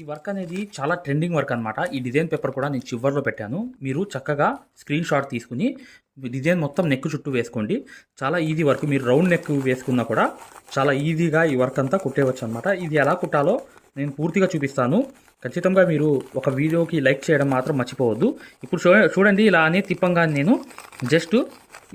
ఈ వర్క్ అనేది చాలా ట్రెండింగ్ వర్క్ అనమాట ఈ డిజైన్ పేపర్ కూడా నేను చివర్లో పెట్టాను. మీరు చక్కగా స్క్రీన్ షాట్ తీసుకుని డిజైన్ మొత్తం నెక్ చుట్టూ వేసుకోండి. చాలా ఈజీ వర్క్ మీరు రౌండ్ నెక్ వేసుకున్నా కూడా చాలా ఈజీగా ఈ వర్క్ అంతా కుట్టేవచ్చు అనమాట ఇది ఎలా కుట్టాలో నేను పూర్తిగా చూపిస్తాను. ఖచ్చితంగా మీరు ఒక వీడియోకి లైక్ చేయడం మాత్రం మర్చిపోవద్దు. ఇప్పుడు చూ చూడండి ఇలా అనేది తిప్పంగా నేను జస్ట్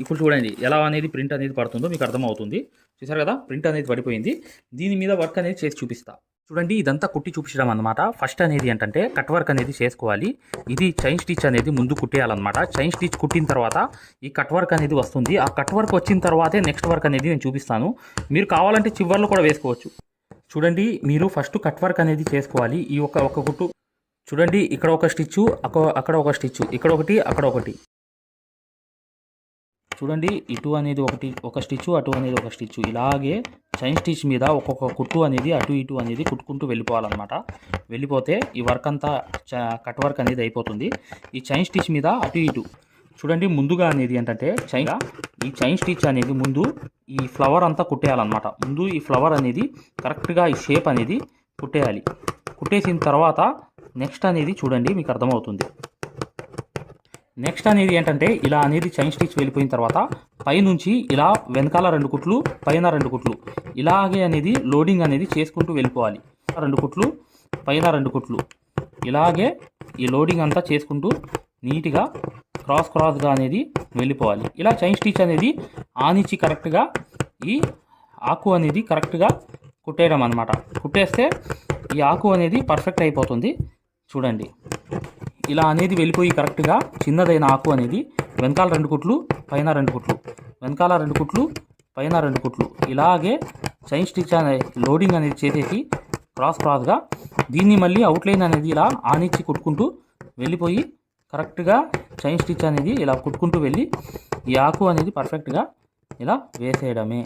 ఇప్పుడు చూడండి ఎలా అనేది ప్రింట్ అనేది పడుతుందో మీకు అర్థమవుతుంది. చూసారు కదా? ప్రింట్ అనేది పడిపోయింది. దీని మీద వర్క్ అనేది చేసి చూపిస్తాను చూడండి ఇదంతా కుట్టి చూపించడం అనమాట ఫస్ట్ అనేది ఏంటంటే కట్ వర్క్ అనేది చేసుకోవాలి. ఇది చైన్ స్టిచ్ అనేది ముందు కుట్టేయాలన్నమాట. చైన్ స్టిచ్ కుట్టిన తర్వాత ఈ కట్ వర్క్ అనేది వస్తుంది. ఆ కట్ వర్క్ వచ్చిన తర్వాతే నెక్స్ట్ వర్క్ అనేది నేను చూపిస్తాను. మీరు కావాలంటే చివర్లో కూడా వేసుకోవచ్చు. చూడండి మీరు ఫస్ట్ కట్ వర్క్ అనేది చేసుకోవాలి. ఈ ఒక ఒక కుట్టు. చూడండి ఇక్కడ ఒక స్టిచ్చు అక్కడ ఒక స్టిచ్చు. ఇక్కడ ఒకటి అక్కడ ఒకటి. చూడండి ఇటు అనేది ఒకటి ఒక స్టిచ్ అటు అనేది ఒక స్టిచ్. ఇలాగే చైన్ స్టిచ్ మీద ఒక్కొక్క కుట్టు అనేది అటు ఇటు అనేది కుట్టుకుంటూ వెళ్ళిపోవాలన్నమాట. వెళ్ళిపోతే ఈ వర్క్ అంతా చ- కట్ వర్క్ అనేది అయిపోతుంది. ఈ చైన్ స్టిచ్ మీద అటు ఇటు చూడండి ముందుగా అనేది ఏంటంటే చైన్ ఈ చైన్ స్టిచ్ అనేది ముందు ఈ ఫ్లవర్ అంతా కుట్టేయాలన్నమాట. ముందు ఈ ఫ్లవర్ అనేది కరెక్ట్గా ఈ షేప్ అనేది కుట్టేయాలి. కుట్టేసిన తర్వాత నెక్స్ట్ అనేది చూడండి మీకు అర్థమవుతుంది. నెక్స్ట్ అనేది ఏంటంటే ఇలా అనేది చైన్ స్టిచ్ వెళ్ళిపోయిన తర్వాత పైనుంచి ఇలా వెనకాల రెండు కుట్లు పైన రెండు కుట్లు. ఇలాగే అనేది లోడింగ్ అనేది చేసుకుంటూ వెళ్ళిపోవాలి. రెండు కుట్లు పైన రెండు కుట్లు. ఇలాగే ఈ లోడింగ్ అంతా చేసుకుంటూ నీట్గా క్రాస్ క్రాస్గా అనేది వెళ్ళిపోవాలి. ఇలా చైన్ స్టిచ్ అనేది ఆనిచ్చి కరెక్ట్గా ఈ ఆకు అనేది కరెక్ట్గా కుట్టేయడం అనమాట కుట్టేస్తే ఈ ఆకు అనేది పర్ఫెక్ట్ అయిపోతుంది. చూడండి. ఇలా అనేది వెళ్ళిపోయి కరెక్ట్గా చిన్నదైన ఆకు అనేది వెనకాల రెండు కుట్లు పైన రెండు కుట్లు. వెనకాల రెండు కుట్లు పైన రెండు కుట్లు. ఇలాగే చైన్ స్టిచ్ అనే లోడింగ్ అనేది చేసేసి క్రాస్ క్రాస్గా దీన్ని మళ్ళీ అవుట్లైన్ అనేది ఇలా ఆనిచ్చి కుట్టుకుంటూ వెళ్ళిపోయి కరెక్ట్గా చైన్ స్టిచ్ అనేది ఇలా కుట్టుకుంటూ వెళ్ళి ఈ ఆకు అనేది పర్ఫెక్ట్గా ఇలా వేసేయడమే.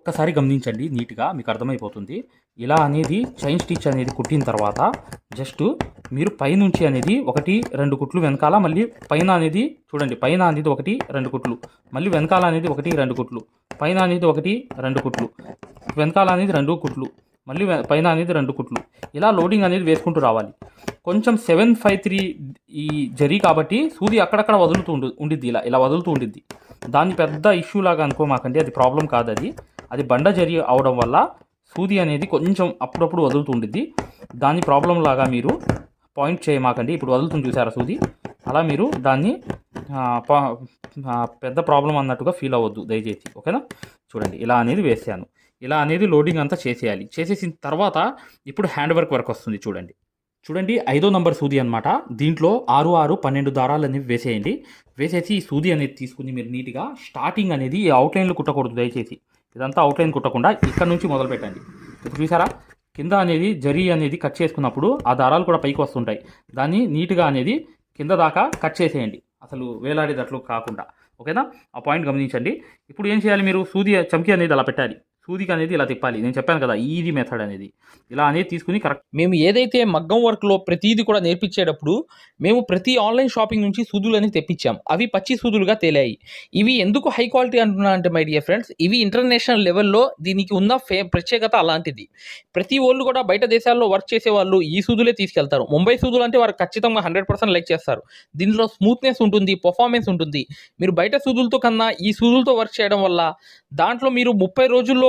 ఒక్కసారి గమనించండి నీట్గా మీకు అర్థమైపోతుంది. ఇలా అనేది చైన్ స్టిచ్ అనేది కుట్టిన తర్వాత జస్ట్ మీరు పైనుంచి అనేది ఒకటి రెండు కుట్లు వెనకాల మళ్ళీ పైన అనేది చూడండి పైన అనేది ఒకటి రెండు కుట్లు మళ్ళీ వెనకాల అనేది ఒకటి రెండు కుట్లు పైన అనేది ఒకటి రెండు కుట్లు వెనకాల అనేది రెండు కుట్లు మళ్ళీ పైన అనేది రెండు కుట్లు. ఇలా లోడింగ్ అనేది వేసుకుంటూ రావాలి. కొంచెం సెవెన్ ఫైవ్ త్రీ ఈ జరీ కాబట్టి సూది అక్కడక్కడ వదులుతూ ఉండు ఉండిద్ది ఇలా ఇలా వదులుతూ ఉండిద్ది. దాన్ని పెద్ద ఇష్యూ లాగా అనుకోమాకండి అది ప్రాబ్లం కాదు అది అది బండ జరి అవడం వల్ల సూది అనేది కొంచెం అప్పుడప్పుడు వదులుతుంటుంది ఉండిద్ది దాని ప్రాబ్లం లాగా మీరు పాయింట్ చేయమాకండి. ఇప్పుడు వదులుతుంది చూసారా సూది? అలా మీరు దాన్ని పా- పెద్ద ప్రాబ్లం అన్నట్టుగా ఫీల్ అవ్వద్దు దయచేసి. ఓకేనా? చూడండి ఇలా అనేది వేసాను. ఇలా అనేది లోడింగ్ అంతా చేసేయాలి. చేసేసిన తర్వాత ఇప్పుడు హ్యాండ్ వర్క్ వర్క్ వస్తుంది చూడండి. చూడండి ఐదో నంబర్ సూది అనమాట దీంట్లో ఆరు ఆరు పన్నెండు దారాలు అనేవి వేసేయండి. వేసేసి ఈ సూది అనేది తీసుకుని మీరు నీట్గా స్టార్టింగ్ అనేది ఈ అవుట్లైన్లో కుట్టకూడదు దయచేసి. ఇదంతా అవుట్లైన్ కుట్టకుండా ఇక్కడ నుంచి మొదలు పెట్టండి ఇప్పుడు చూసారా? కింద అనేది జరీ అనేది కట్ చేసుకున్నప్పుడు ఆ దారాలు కూడా పైకి వస్తుంటాయి. దాన్ని నీట్గా అనేది కింద దాకా కట్ చేసేయండి. అసలు వేలాడేటట్లు కాకుండా. ఓకేనా? ఆ పాయింట్ గమనించండి. ఇప్పుడు ఏం చేయాలి మీరు? సూది చమ్కీ అనేది అలా పెట్టాలి. సూదికి అనేది ఇలా తిప్పాలి. నేను చెప్పాను కదా ఈజీ మెథడ్ అనేది. ఇలా అనేది తీసుకుని కరెక్ట్ మేము ఏదైతే మగ్గం వర్క్లో ప్రతిదీ కూడా నేర్పించేటప్పుడు మేము ప్రతి ఆన్లైన్ షాపింగ్ నుంచి సూదులని తెప్పించాం. అవి పచ్చి సూదులుగా తేలాయి. ఇవి ఎందుకు హై క్వాలిటీ అంటున్నా అంటే మై డియర్ ఫ్రెండ్స్ ఇవి ఇంటర్నేషనల్ లెవెల్లో దీనికి ఉన్న ఫే ప్రత్యేకత అలాంటిది. ప్రతి వాళ్ళు కూడా బయట దేశాల్లో వర్క్ చేసే వాళ్ళు ఈ సూదులే తీసుకెళ్తారు. ముంబై సూదులు అంటే వారు ఖచ్చితంగా హండ్రెడ్ పర్సెంట్ లైక్ చేస్తారు. దీనిలో స్మూత్నెస్ ఉంటుంది పర్ఫార్మెన్స్ ఉంటుంది. మీరు బయట సూదులతో కన్నా ఈ సూదులతో వర్క్ చేయడం వల్ల దాంట్లో మీరు ముప్పై రోజుల్లో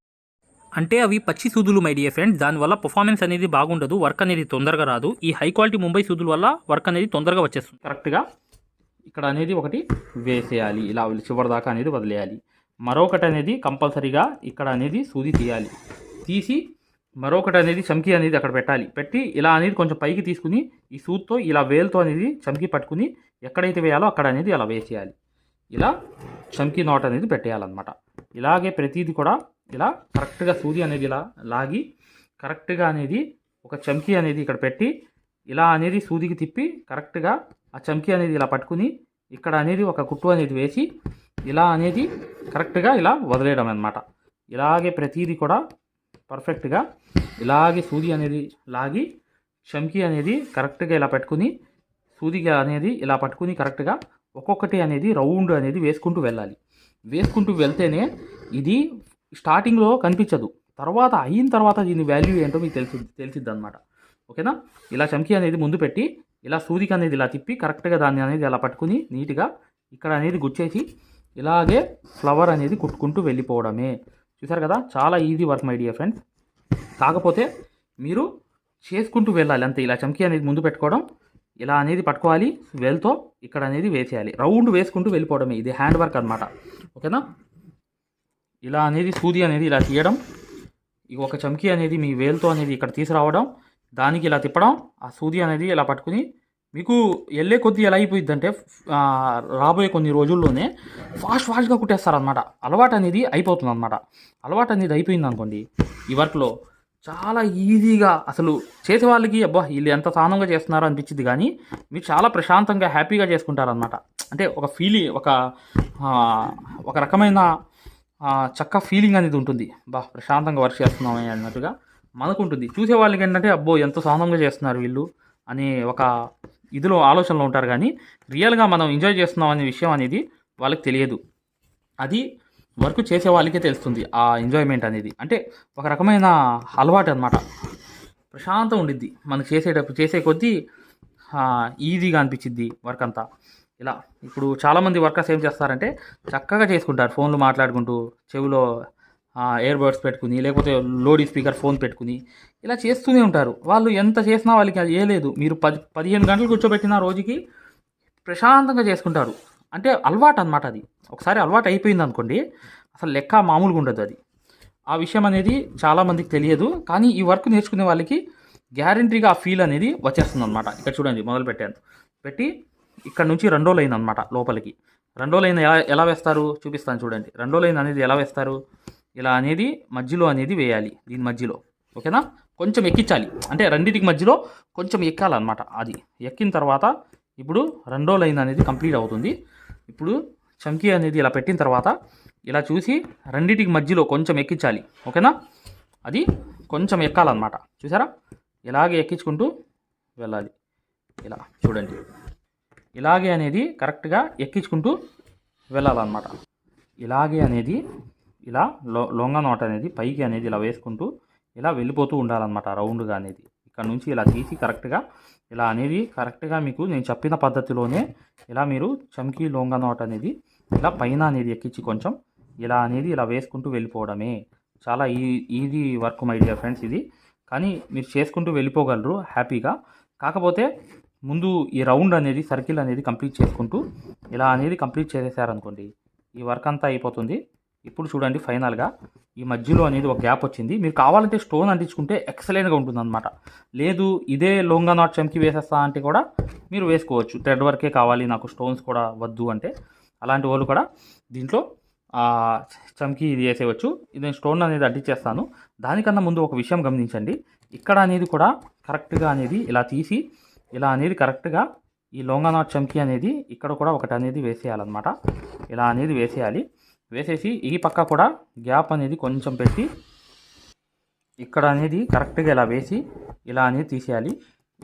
అంటే అవి పచ్చి సూదులు మై డియర్ ఫ్రెండ్స్ దానివల్ల పర్ఫార్మెన్స్ అనేది బాగుండదు వర్క్ అనేది తొందరగా రాదు. ఈ హై క్వాలిటీ ముంబై సూదుల వల్ల వర్క్ అనేది తొందరగా వచ్చేస్తుంది. కరెక్ట్గా ఇక్కడ అనేది ఒకటి వేసేయాలి. ఇలా చివరి దాకా అనేది వదిలేయాలి. మరొకటి అనేది కంపల్సరీగా ఇక్కడ అనేది సూది తీయాలి. తీసి మరొకటి అనేది చమ్కి అనేది అక్కడ పెట్టాలి. పెట్టి ఇలా అనేది కొంచెం పైకి తీసుకుని ఈ సూత్తో ఇలా వేలుతో అనేది చమ్కి పట్టుకుని ఎక్కడైతే వేయాలో అక్కడ అనేది అలా వేసేయాలి. ఇలా చమ్కి నాట్ అనేది పెట్టేయాలన్నమాట. ఇలాగే ప్రతిదీ కూడా ఇలా కరెక్ట్గా సూది అనేది ఇలా లాగి కరెక్ట్గా అనేది ఒక చమ్కీ అనేది ఇక్కడ పెట్టి ఇలా అనేది సూదికి తిప్పి కరెక్ట్గా ఆ చమ్కీ అనేది ఇలా పట్టుకుని ఇక్కడ అనేది ఒక కుట్టు అనేది వేసి ఇలా అనేది కరెక్ట్గా ఇలా వదిలేయడం అనమాట ఇలాగే ప్రతిదీ కూడా పర్ఫెక్ట్గా ఇలాగే సూది అనేది లాగి చమ్కీ అనేది కరెక్ట్గా ఇలా పెట్టుకుని సూదిగా అనేది ఇలా పట్టుకుని కరెక్ట్గా ఒక్కొక్కటి అనేది రౌండ్ అనేది వేసుకుంటూ వెళ్ళాలి. వేసుకుంటూ వెళ్తేనే ఇది స్టార్టింగ్లో కనిపించదు. తర్వాత అయిన తర్వాత దీని వాల్యూ ఏంటో మీకు తెలుసు తెలిసిద్ది అనమాట ఓకేనా? ఇలా చమ్కీ అనేది ముందు పెట్టి ఇలా సూదికి అనేది ఇలా తిప్పి కరెక్ట్గా దాన్ని అనేది ఇలా పట్టుకుని నీట్గా ఇక్కడ అనేది గుచ్చేసి ఇలాగే ఫ్లవర్ అనేది కుట్టుకుంటూ వెళ్ళిపోవడమే. చూసారు కదా? చాలా easy work my dear friends. కాకపోతే మీరు చేసుకుంటూ వెళ్ళాలి అంతే. ఇలా చమ్కీ అనేది ముందు పెట్టుకోవడం ఇలా అనేది పట్టుకోవాలి వెల్తో ఇక్కడ అనేది వేసేయాలి. రౌండ్ వేసుకుంటూ వెళ్ళిపోవడమే. ఇది హ్యాండ్ వర్క్ అనమాట ఓకేనా? ఇలా అనేది సూది అనేది ఇలా తీయడం ఇక ఒక చమ్కీ అనేది మీ వేలుతో అనేది ఇక్కడ తీసుకురావడం దానికి ఇలా తిప్పడం ఆ సూది అనేది ఇలా పట్టుకుని మీకు వెళ్ళే కొద్దీ ఎలా అయిపోయిందంటే రాబోయే కొన్ని రోజుల్లోనే ఫాస్ట్ ఫాస్ట్గా కుట్టేస్తారనమాట అలవాటు అనేది అయిపోతుంది అనమాట అలవాటు అనేది అయిపోయింది అనుకోండి ఈ వర్క్లో చాలా ఈజీగా అసలు చేసే వాళ్ళకి అబ్బా వీళ్ళు ఎంత సానంగా చేస్తున్నారో అనిపించింది కానీ మీరు చాలా ప్రశాంతంగా హ్యాపీగా చేసుకుంటారనమాట అంటే ఒక ఫీలింగ్ ఒక ఒక రకమైన చక్క ఫీలింగ్ అనేది ఉంటుంది. బా ప్రశాంతంగా వర్క్ చేస్తున్నామని అన్నట్టుగా మనకు ఉంటుంది చూసే వాళ్ళకి ఏంటంటే అబ్బో ఎంత సహనంగా చేస్తున్నారు వీళ్ళు అనే ఒక ఇదిలో ఆలోచనలో ఉంటారు కానీ రియల్గా మనం ఎంజాయ్ చేస్తున్నాం అనే విషయం అనేది వాళ్ళకి తెలియదు. అది వర్క్ చేసే వాళ్ళకే తెలుస్తుంది ఆ ఎంజాయ్మెంట్ అనేది. అంటే ఒక రకమైన అలవాటు అనమాట ప్రశాంతం ఉండిద్ది. మనకు చేసేటప్పుడు చేసే కొద్దీ ఈజీగా అనిపించిద్ది వర్క్ అంతా. ఇలా ఇప్పుడు చాలామంది వర్కర్స్ ఏం చేస్తారంటే చక్కగా చేసుకుంటారు. ఫోన్లు మాట్లాడుకుంటూ చెవిలో ఇయర్ బడ్స్ పెట్టుకుని లేకపోతే లోడీ స్పీకర్ ఫోన్ పెట్టుకుని ఇలా చేస్తూనే ఉంటారు. వాళ్ళు ఎంత చేసినా వాళ్ళకి అది ఏ లేదు. మీరు పది పదిహేను గంటలు కూర్చోబెట్టిన రోజుకి ప్రశాంతంగా చేసుకుంటారు. అంటే అలవాటు అనమాట అది. ఒకసారి అలవాటు అయిపోయింది అనుకోండి అసలు లెక్క మామూలుగా ఉండదు అది. ఆ విషయం అనేది చాలామందికి తెలియదు. కానీ ఈ వర్క్ నేర్చుకునే వాళ్ళకి గ్యారంటీగా ఆ ఫీల్ అనేది వచ్చేస్తుంది అనమాట ఇక్కడ చూడండి మొదలు పెట్టాను పెట్టి ఇక్కడ నుంచి రెండో లైన్ అనమాట లోపలికి. రెండో లైన్ ఎలా ఎలా వేస్తారు? చూపిస్తాను చూడండి. రెండో లైన్ అనేది ఎలా వేస్తారు? ఇలా అనేది మధ్యలో అనేది వేయాలి దీని మధ్యలో. ఓకేనా? కొంచెం ఎక్కించాలి. అంటే రెండింటికి మధ్యలో కొంచెం ఎక్కాలన్నమాట అది. ఎక్కిన తర్వాత ఇప్పుడు రెండో లైన్ అనేది కంప్లీట్ అవుతుంది. ఇప్పుడు చంకి అనేది ఇలా పెట్టిన తర్వాత ఇలా చూసి రెండింటికి మధ్యలో కొంచెం ఎక్కించాలి. ఓకేనా? అది కొంచెం ఎక్కాలన్నమాట. చూసారా? ఇలాగే ఎక్కించుకుంటూ వెళ్ళాలి. ఇలా చూడండి. ఇలాగే అనేది కరెక్ట్గా ఎక్కించుకుంటూ వెళ్ళాలన్నమాట. ఇలాగే అనేది ఇలా లో లొంగ నోట్ అనేది పైకి అనేది ఇలా వేసుకుంటూ ఇలా వెళ్ళిపోతూ ఉండాలన్నమాట రౌండ్గా అనేది. ఇక్కడ నుంచి ఇలా తీసి కరెక్ట్గా ఇలా అనేది కరెక్ట్గా మీకు నేను చెప్పిన పద్ధతిలోనే ఇలా మీరు చమ్కీ లొంగ నోట్ అనేది ఇలా పైన అనేది ఎక్కించి కొంచెం ఇలా అనేది ఇలా వేసుకుంటూ వెళ్ళిపోవడమే. చాలా ఈ easy work my dear friends ఇది. కానీ మీరు చేసుకుంటూ వెళ్ళిపోగలరు హ్యాపీగా. కాకపోతే ముందు ఈ రౌండ్ అనేది సర్కిల్ అనేది కంప్లీట్ చేసుకుంటూ ఇలా అనేది కంప్లీట్ చేసేసారనుకోండి ఈ వర్క్ అంతా అయిపోతుంది. ఇప్పుడు చూడండి ఫైనల్గా ఈ మధ్యలో అనేది ఒక గ్యాప్ వచ్చింది. మీరు కావాలంటే స్టోన్ అంటించుకుంటే ఎక్సలెంట్గా ఉంటుందన్నమాట. లేదు ఇదే లోంగా నాట్ చమ్కి వేసేస్తా అంటే కూడా మీరు వేసుకోవచ్చు. థ్రెడ్ వర్కే కావాలి నాకు స్టోన్స్ కూడా వద్దు అంటే. అలాంటి వాళ్ళు కూడా దీంట్లో చమ్కి ఇది వేసేయచ్చు ఇది నేను స్టోన్ అనేది అడ్డిచ్చేస్తాను దానికన్నా ముందు ఒక విషయం గమనించండి. ఇక్కడ అనేది కూడా కరెక్ట్గా అనేది ఇలా తీసి ఇలా అనేది కరెక్ట్గా ఈ లోంగానాట్ చమ్కీ అనేది ఇక్కడ కూడా ఒకటి అనేది వేసేయాలన్నమాట. ఇలా అనేది వేసేయాలి. వేసేసి ఈ పక్క కూడా గ్యాప్ అనేది కొంచెం పెట్టి ఇక్కడ అనేది కరెక్ట్గా ఇలా వేసి ఇలా అనేది తీసేయాలి.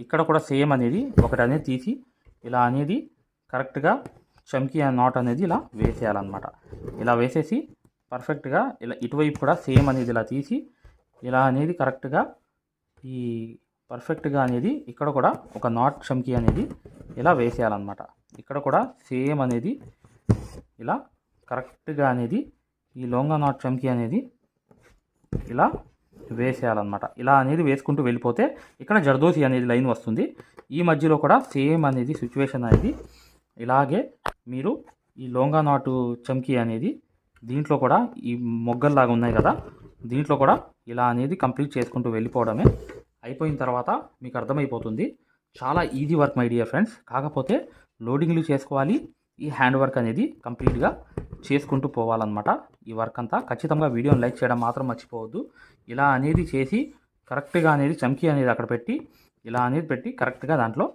ఇక్కడ కూడా సేమ్ అనేది ఒకటి అనేది తీసి ఇలా అనేది కరెక్ట్గా చమ్కీ నాట్ అనేది ఇలా వేసేయాలన్నమాట. ఇలా వేసేసి పర్ఫెక్ట్గా ఇలా ఇటువైపు కూడా సేమ్ అనేది ఇలా తీసి ఇలా అనేది కరెక్ట్గా ఈ పర్ఫెక్ట్గా అనేది ఇక్కడ కూడా ఒక నాట్ చమ్కీ అనేది ఇలా వేసేయాలన్నమాట. ఇక్కడ కూడా సేమ్ అనేది ఇలా కరెక్ట్గా అనేది ఈ లొంగ నాట్ చమ్కీ అనేది ఇలా వేసేయాలన్నమాట. ఇలా అనేది వేసుకుంటూ వెళ్ళిపోతే ఇక్కడ జర్దోసి అనేది లైన్ వస్తుంది. ఈ మధ్యలో కూడా సేమ్ అనేది సిచ్యువేషన్ అనేది ఇలాగే మీరు ఈ లోంగా నాటు చమ్కీ అనేది దీంట్లో కూడా ఈ మొగ్గల్లాగా ఉన్నాయి కదా దీంట్లో కూడా ఇలా అనేది కంప్లీట్ చేసుకుంటూ వెళ్ళిపోవడమే అయిపోయిన తర్వాత మీకు అర్థమైపోతుంది. చాలా easy work my dear friends కాకపోతే లోడింగ్లు చేసుకోవాలి. ఈ హ్యాండ్ వర్క్ అనేది కంప్లీట్గా చేసుకుంటూ పోవాలన్నమాట. ఈ వర్క్ అంతా ఖచ్చితంగా వీడియోని లైక్ చేయడం మాత్రం మర్చిపోవద్దు. ఇలా అనేది చేసి కరెక్ట్గా అనేది చమ్కీ అనేది అక్కడ పెట్టి ఇలా అనేది పెట్టి కరెక్ట్గా దాంట్లో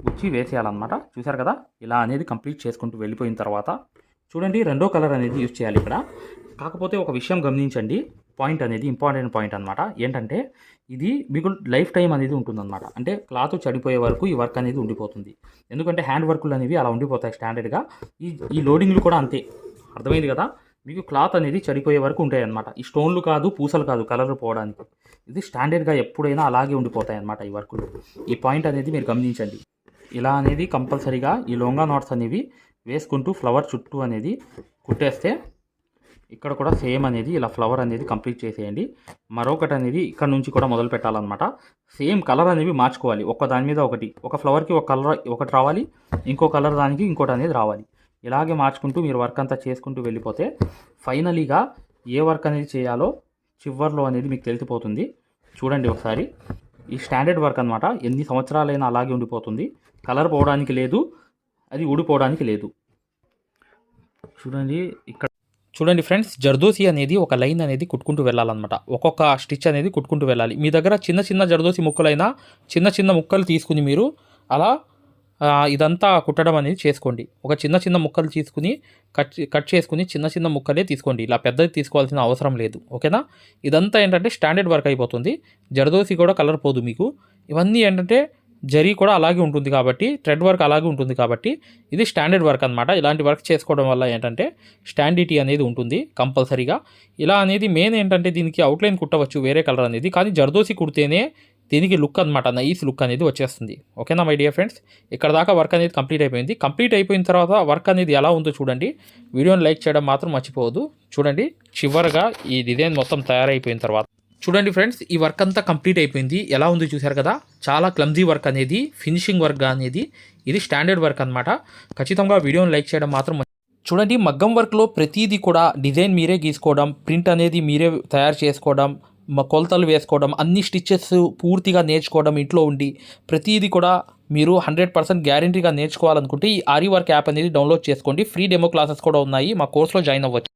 గుచ్చి వేసేయాలన్నమాట. చూసారు కదా? ఇలా అనేది కంప్లీట్ చేసుకుంటూ వెళ్ళిపోయిన తర్వాత చూడండి రెండో కలర్ అనేది యూజ్ చేయాలి ఇక్కడ. కాకపోతే ఒక విషయం గమనించండి. పాయింట్ అనేది ఇంపార్టెంట్ పాయింట్ అనమాట ఏంటంటే ఇది మీకు లైఫ్ టైం అనేది ఉంటుందన్నమాట. అంటే క్లాత్ చెడిపోయే వరకు ఈ వర్క్ అనేది ఉండిపోతుంది. ఎందుకంటే హ్యాండ్ వర్కులు అనేవి అలా ఉండిపోతాయి స్టాండర్డ్గా ఈ ఈ లోడింగ్లు కూడా అంతే. అర్థమైంది కదా? మీకు క్లాత్ అనేది చెడిపోయే వరకు ఉంటాయి అన్నమాట ఈ స్టోన్లు కాదు పూసలు కాదు కలర్ పోవడానికి. ఇది స్టాండర్డ్గా ఎప్పుడైనా అలాగే ఉండిపోతాయి అన్నమాట ఈ వర్కులు. ఈ పాయింట్ అనేది మీరు గమనించండి. ఇలా అనేది కంపల్సరీగా ఈ లొంగా నాట్స్ అనేవి వేసుకుంటూ ఫ్లవర్ చుట్టూ అనేది కుట్టేస్తే ఇక్కడ కూడా సేమ్ అనేది ఇలా ఫ్లవర్ అనేది కంప్లీట్ చేసేయండి. మరొకటి అనేది ఇక్కడ నుంచి కూడా మొదలు పెట్టాలన్నమాట. సేమ్ కలర్ అనేవి మార్చుకోవాలి. ఒక దాని మీద ఒకటి. ఒక ఫ్లవర్కి ఒక కలర్ ఒకటి రావాలి. ఇంకో కలర్ దానికి ఇంకోటి అనేది రావాలి. ఇలాగే మార్చుకుంటూ మీరు వర్క్ అంతా చేసుకుంటూ వెళ్ళిపోతే ఫైనలీగా ఏ వర్క్ అనేది చేయాలో చివర్లో అనేది మీకు తెలిసిపోతుంది. చూడండి ఒకసారి. ఈ స్టాండర్డ్ వర్క్ అనమాట ఎన్ని సంవత్సరాలైనా అలాగే ఉండిపోతుంది. కలర్ పోవడానికి లేదు. అది ఊడిపోవడానికి లేదు. చూడండి ఇక్కడ చూడండి ఫ్రెండ్స్ జర్దోసి అనేది ఒక లైన్ అనేది కుట్టుకుంటూ వెళ్ళాలన్నమాట. ఒక్కొక్క స్టిచ్ అనేది కుట్టుకుంటూ వెళ్ళాలి. మీ దగ్గర చిన్న చిన్న జర్దోసి ముక్కలైనా చిన్న చిన్న ముక్కలు తీసుకుని మీరు అలా ఇదంతా కుట్టడం అనేది చేసుకోండి. ఒక చిన్న చిన్న ముక్కలు తీసుకుని కట్ కట్ చేసుకుని చిన్న చిన్న ముక్కలే తీసుకోండి. ఇలా పెద్దది తీసుకోవాల్సిన అవసరం లేదు. ఓకేనా? ఇదంతా ఏంటంటే స్టాండర్డ్ వర్క్ అయిపోతుంది. జర్దోసి కూడా కలర్ పోదు మీకు. ఇవన్నీ ఏంటంటే జరీ కూడా అలాగే ఉంటుంది కాబట్టి థ్రెడ్ వర్క్ అలాగే ఉంటుంది కాబట్టి ఇది స్టాండర్డ్ వర్క్ అనమాట ఇలాంటి వర్క్ చేసుకోవడం వల్ల ఏంటంటే స్టాండిటీ అనేది ఉంటుంది కంపల్సరీగా. ఇలా అనేది మెయిన్ ఏంటంటే దీనికి అవుట్లైన్ కుట్టవచ్చు వేరే కలర్ అనేది. కానీ జర్దోసి కుడితేనే దీనికి లుక్ అనమాట నైస్ లుక్ అనేది వచ్చేస్తుంది. ఓకేనా మై డియర్ ఫ్రెండ్స్? ఇక్కడ దాకా వర్క్ అనేది కంప్లీట్ అయిపోయింది. కంప్లీట్ అయిపోయిన తర్వాత వర్క్ అనేది ఎలా ఉందో చూడండి. వీడియోని లైక్ చేయడం మాత్రం మర్చిపోవద్దు. చూడండి చివరగా ఈ డిజైన్ మొత్తం తయారైపోయిన తర్వాత. చూడండి ఫ్రెండ్స్ ఈ వర్క్ అంతా కంప్లీట్ అయిపోయింది. ఎలా ఉంది చూశారు కదా? చాలా క్లమ్జీ వర్క్ అనేది ఫినిషింగ్ వర్క్ అనేది ఇది స్టాండర్డ్ వర్క్ అనమాట ఖచ్చితంగా వీడియోని లైక్ చేయడం మాత్రం చూడండి మగ్గం వర్క్లో ప్రతిదీ కూడా డిజైన్ మీరే గీసుకోవడం ప్రింట్ అనేది మీరే తయారు చేసుకోవడం కొలతలు వేసుకోవడం అన్ని స్టిచ్చెస్ పూర్తిగా నేర్చుకోవడం ఇంట్లో ఉండి ప్రతిదీ కూడా మీరు హండ్రెడ్ పర్సెంట్ గ్యారంటీగా నేర్చుకోవాలనుకుంటే ఈ ఆరి వర్క్ యాప్ అనేది డౌన్లోడ్ చేసుకోండి. ఫ్రీ డెమో క్లాసెస్ కూడా ఉన్నాయి. మా కోర్సులో జాయిన్ అవ్వచ్చు.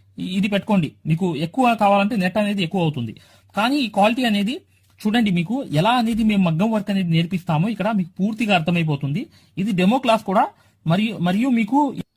ఇది పెట్టుకోండి. మీకు ఎక్కువ కావాలంటే నెట్ అనేది ఎక్కువ అవుతుంది. కానీ ఈ క్వాలిటీ అనేది చూడండి మీకు ఎలా అనేది మేము మగ్గం వర్క్ అనేది నేర్పిస్తామో ఇక్కడ మీకు పూర్తిగా అర్థమైపోతుంది. ఇది డెమో క్లాస్ కూడా. మరియు మరియు మీకు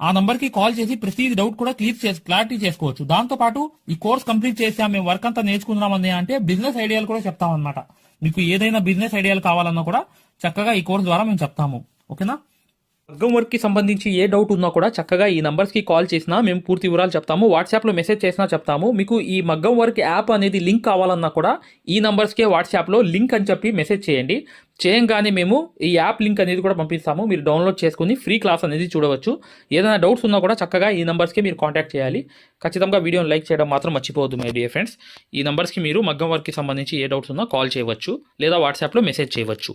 ఆ నంబర్కి కాల్ చేసి ప్రతి డౌట్ కూడా క్లియర్ చేసి క్లారిటీ చేసుకోవచ్చు. దాంతో పాటు ఈ కోర్స్ కంప్లీట్ చేసాం మేము వర్క్ అంతా నేర్చుకుందామని అంటే బిజినెస్ ఐడియాలు కూడా చెప్తాం అనమాట మీకు ఏదైనా బిజినెస్ ఐడియాలు కావాలన్నా కూడా చక్కగా ఈ కోర్స్ ద్వారా మేము చెప్తాము. ఓకేనా? మగ్గం వర్క్కి సంబంధించి ఏ డౌట్ ఉన్నా కూడా చక్కగా ఈ నంబర్స్కి కాల్ చేసినా మేము పూర్తి వివరాలు చెప్తాము. వాట్సాప్లో మెసేజ్ చేసినా చెప్తాము. మీకు ఈ మగ్గం వర్క్ యాప్ అనేది లింక్ కావాలన్నా కూడా ఈ నంబర్స్కే వాట్సాప్లో వాట్సాప్లో లింక్ అని చెప్పి మెసేజ్ చేయండి. చేయంగానే మేము ఈ యాప్ లింక్ అనేది కూడా పంపిస్తాము. మీరు డౌన్లోడ్ చేసుకుని ఫ్రీ క్లాస్ అనేది చూడవచ్చు. ఏదైనా డౌట్స్ ఉన్నా కూడా చక్కగా ఈ నెంబర్స్కి మీరు కాంటాక్ట్ చేయాలి. ఖచ్చితంగా వీడియోని లైక్ చేయడం మాత్రం మర్చిపోవద్దు మై డియర్ ఫ్రెండ్స్. ఈ నెంబర్స్కి మీరు మగ్గం వర్క్కి సంబంధించి ఏ డౌట్స్ ఉన్నా కాల్ చేయవచ్చు లేదా వాట్సాప్లో మెసేజ్ చేయవచ్చు.